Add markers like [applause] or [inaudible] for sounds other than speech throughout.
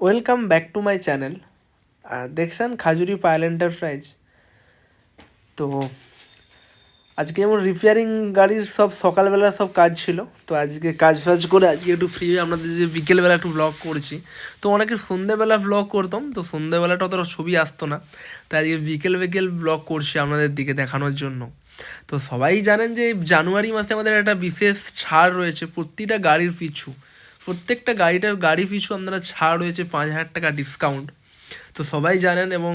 Welcome back to my channel দেখছেন Khajuri Payel enterprise তো আজকে যেমন রিপেয়ারিং গাড়ির সব সকালবেলা সব কাজ ছিল, তো আজকে কাজ ফাজ করে আজকে একটু ফ্রি হয়ে আপনাদের যে বিকেলবেলা একটু ব্লগ করছি। তো অনেকে সন্ধ্যেবেলা ব্লগ করতাম, তো সন্ধ্যেবেলাটা অতটা ছবি আসতো না। তাই আজকে বিকেল বিকেল ব্লগ করছি আপনাদের দিকে দেখানোর জন্য। তো সবাই জানেন যে জানুয়ারি মাসে আমাদের একটা বিশেষ ছাড় রয়েছে প্রতিটা গাড়ির পিছু। প্রত্যেকটা গাড়িটার গাড়ি পিছু আপনারা ছাড় রয়েছে পাঁচ হাজার টাকা ডিসকাউন্ট তো সবাই জানেন এবং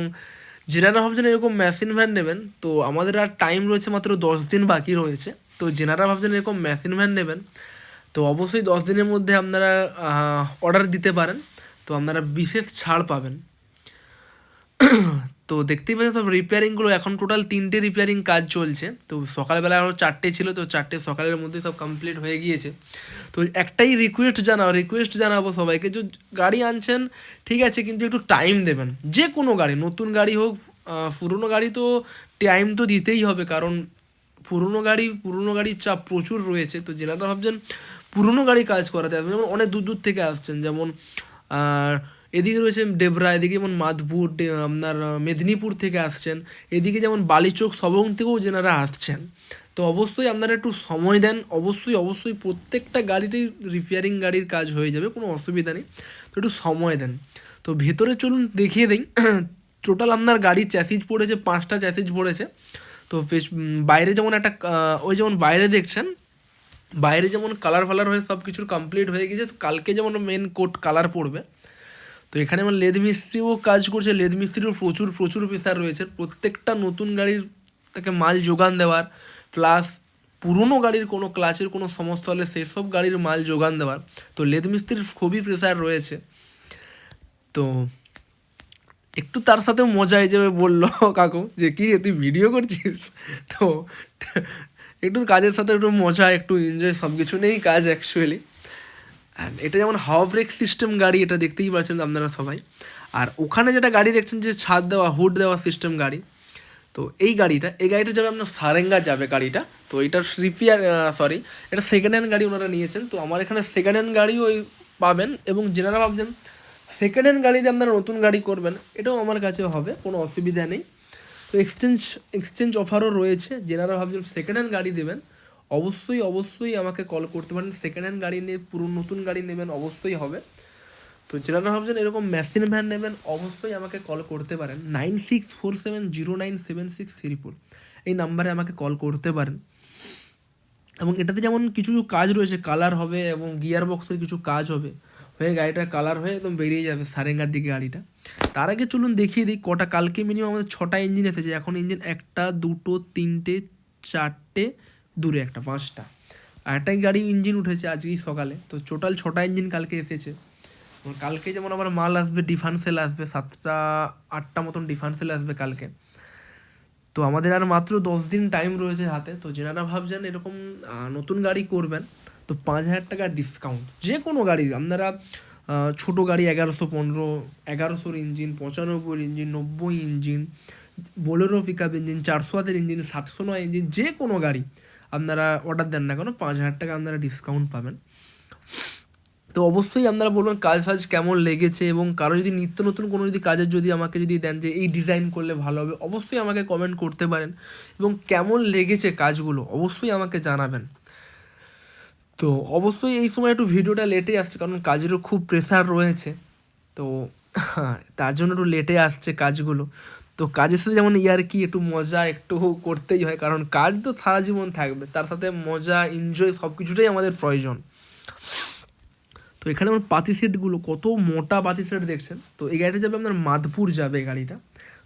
যেনারা ভাবছেন এরকম মেশিন ভ্যান নেবেন, তো আমাদের আর টাইম রয়েছে মাত্র দশ দিন বাকি রয়েছে। তো যেনারা ভাবছেন এরকম মেশিন ভ্যান নেবেন, তো অবশ্যই দশ দিনের মধ্যে আপনারা অর্ডার দিতে পারেন। তো আপনারা বিশেষ ছাড় পাবেন। তো দেখতেই পাচ্ছেন সব রিপেয়ারিংগুলো এখন টোটাল তিনটে রিপেয়ারিং কাজ চলছে। তো সকালবেলা আরও চারটে ছিল, তো চারটে সকালের মধ্যে সব কমপ্লিট হয়ে গিয়েছে। তো একটাই রিকোয়েস্ট জানাও রিকোয়েস্ট জানাব সবাইকে, যে গাড়ি আনছেন, ঠিক আছে, কিন্তু একটু টাইম দেবেন। যে কোনো গাড়ি, নতুন গাড়ি হোক পুরনো গাড়ি তো টাইম তো দিতেই হবে, কারণ পুরনো গাড়ি, পুরনো গাড়ির চাপ প্রচুর রয়েছে। তো যেনারা ভাবছেন পুরনো গাড়ি কাজ করাতে আসবেন যেমন অনেক দূর দূর থেকে আসছেন, যেমন আর এদিকে রয়েছে ডেবরা, এদিকে যেমন মাধপুর আপনার মেদিনীপুর থেকে আসছেন, এদিকে যেমন বালিচোক, সবং থেকেও যেনারা আসছেন। তো অবশ্যই আপনারা একটু সময় দেন, অবশ্যই অবশ্যই প্রত্যেকটা গাড়িতেই রিপেয়ারিং গাড়ির কাজ হয়ে যাবে, কোনো অসুবিধা নেই। তো একটু সময় দেন। তো ভেতরে চলুন, দেখিয়ে দিই। টোটাল [coughs] আপনার গাড়ির চ্যাসিজ পড়েছে, পাঁচটা চ্যাসিজ পড়েছে। তো বাইরে যেমন একটা ওই যেমন বাইরে দেখছেন, বাইরে যেমন কালার ফালার হয়ে সব কিছুর কমপ্লিট হয়ে গেছে কালকে যেমন মেন কোট কালার পড়বে। তো এখানে আমার লেদ মিস্ত্রিও কাজ করছে লেদ মিস্ত্রিরও প্রচুর প্রচুর প্রেশার রয়েছে। প্রত্যেকটা নতুন গাড়ির তাকে মাল যোগান দেওয়ার প্লাস পুরনো গাড়ির কোনো ক্লাচের কোনো সমস্যা হলে সেই সব গাড়ির মাল যোগান দেওয়ার। তো লেদ মিস্ত্রির খুবই প্রেশার রয়েছে। তো একটু তার সাথে মজা হিসেবে বলল [laughs] কাকু যে, কি রে, তুই ভিডিও করছিস? তো একটু কাজের সাথে একটু মজা, একটু এনজয় সব কিছু নেই কাজ অ্যাকচুয়ালি অ্যান্ড এটা যেমন হাওয়া ব্রেক সিস্টেম গাড়ি, এটা দেখতেই পাচ্ছেন আপনারা সবাই। আর ওখানে যেটা গাড়ি দেখছেন যে ছাদ দেওয়া হুড দেওয়া সিস্টেম গাড়ি, তো এই গাড়িটা এই গাড়িটা যাবে আপনার সারেঙ্গা যাবে গাড়িটা। তো এটার রিপেয়ার সরি এটা সেকেন্ড হ্যান্ড গাড়ি ওনারা নিয়েছেন। তো আমার এখানে সেকেন্ড হ্যান্ড গাড়িও ওই পাবেন এবং যেনারা ভাবছেন সেকেন্ড হ্যান্ড গাড়িতে আপনারা নতুন গাড়ি করবেন, এটাও আমার কাছে হবে, কোনো অসুবিধা নেই। তো এক্সচেঞ্জ এক্সচেঞ্জ অফারও রয়েছে। যেনারা ভাবছেন সেকেন্ড হ্যান্ড গাড়ি দেবেন অবশ্যই অবশ্যই আমাকে কল করতে পারেন। সেকেন্ড হ্যান্ড গাড়ি নিয়ে, পুরো নতুন গাড়ি নেবেন, অবশ্যই হবে। তো যেনারা ভাবছেন, এরকম মেশিন ভ্যান নেবেন, অবশ্যই আমাকে কল করতে পারেন। Nine six four seven zero nine seven six three four এই নাম্বারে আমাকে কল করতে পারেন। এবং এটাতে যেমন কিছু কিছু কাজ রয়েছে কালার হবে এবং গিয়ার বক্সের কিছু কাজ হবে। হয়ে গাড়িটা কালার হয়ে একদম বেরিয়ে যাবে সারেঙ্গার দিকে গাড়িটা। তার আগে চলুন দেখিয়ে দিই, কটা, কালকে মিনিমাম আমাদের ছটা ইঞ্জিন এসেছে। এখন ইঞ্জিন একটা, দুটো, তিনটে, চারটে দূরে একটা পাঁচটা আর একটাই গাড়ি ইঞ্জিন উঠেছে আজকেই সকালে। তো টোটাল ছটা ইঞ্জিন কালকে এসেছে। কালকে যেমন আমার মাল আসবে ডিফান্সেল আসবে, সাতটা, আটটা মতন ডিফান্সেল আসবে কালকে। তো আমাদের আর মাত্র দশ দিন টাইম রয়েছে হাতে। তো যেনারা ভাবছেন এরকম নতুন গাড়ি করবেন, তো পাঁচ হাজার টাকা ডিসকাউন্ট যে কোনো গাড়ি, আপনারা ছোটো গাড়ি এগারোশো পনেরো, এগারোশোর ইঞ্জিন পঁচানব্বই ইঞ্জিন, নব্বই engine, Bolero pick up engine চারশো হাতের ইঞ্জিন সাতশো নয় ইঞ্জিন, যে কোনো গাড়ি আপনারা অর্ডার দেন না কেন? পাঁচ হাজার টাকা আপনারা ডিসকাউন্ট পাবেন। তো অবশ্যই আপনারা বলবেন কাজ ফাজ কেমন লেগেছে এবং কারও যদি নিত্য নতুন কোনো যদি কাজের যদি আমাকে যদি দেন যে এই ডিজাইন করলে ভালো হবে, অবশ্যই আমাকে কমেন্ট করতে পারেন। এবং কেমন লেগেছে কাজগুলো অবশ্যই আমাকে জানাবেন। তো অবশ্যই এই সময় একটু ভিডিওটা লেটে আসছে, কারণ কাজেরও খুব প্রেশার রয়েছে। তো তার জন্য একটু লেটে আসছে কাজগুলো। তো কাজের সাথে যেমন ইয়ার কি একটু মজা একটু করতেই হয়, কারণ কাজ তো সারা জীবন থাকবে, তার সাথে মজা এনজয় সব কিছুটাই আমাদের প্রয়োজন। তো এখানে আমার পাতি সেটগুলো, কত মোটা পাতি সেট দেখছেন? তো এই গাড়িটা যাবে আপনার মাধপুর যাবে এই গাড়িটা।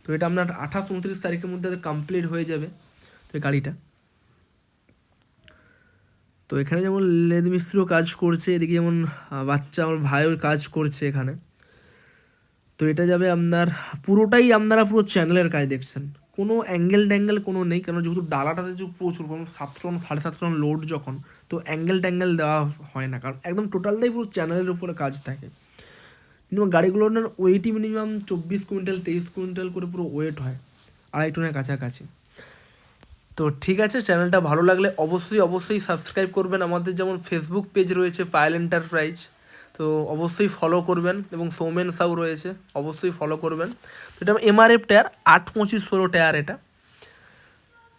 তো এটা আপনার আঠাশ, উনত্রিশ তারিখের মধ্যে কমপ্লিট হয়ে যাবে, তো এই গাড়িটা। তো এখানে যেমন লেদ মিস্ত্রিও কাজ করছে, এদিকে যেমন বাচ্চা, আমার ভাইও কাজ করছে এখানে। তো এটা যাবে আপনার, পুরোটাই আপনারা পুরো চ্যানেলের কাজ দেখছেন। কোনো অ্যাঙ্গেল ট্যাঙ্গেল কোনো নেই, কেন যেহেতু ডালাটাতে যে প্রচুর কোনো সাত সাড়ে সাত টন লোড যখন, তো অ্যাঙ্গেল ট্যাঙ্গেল দেওয়া হয় না। কারণ একদম টোটালটাই পুরো চ্যানেলের উপরে কাজ থাকে। মিনিমাম গাড়িগুলোর ওয়েটই মিনিমাম চব্বিশ কুইন্টাল, তেইশ কুইন্টাল করে পুরো ওয়েট হয়, আড়াই টনের কাছাকাছি। তো ঠিক আছে চ্যানেলটা ভালো লাগলে অবশ্যই অবশ্যই সাবস্ক্রাইব করবেন। আমাদের যেমন ফেসবুক পেজ রয়েছে পায়েল এন্টারপ্রাইজ তো অবশ্যই ফলো করবেন এবং সৌমেন সাউ রয়েছে, অবশ্যই ফলো করবেন। তো এটা এমআরএফ টায়ার আট পঁচিশ ষোলো টায়ার এটা।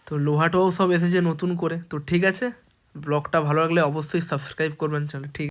তো লোহাটাও সব এসেছে নতুন করে। তো ঠিক আছে ব্লগটা ভালো লাগলে অবশ্যই সাবস্ক্রাইব করবেন চ্যানেল ঠিক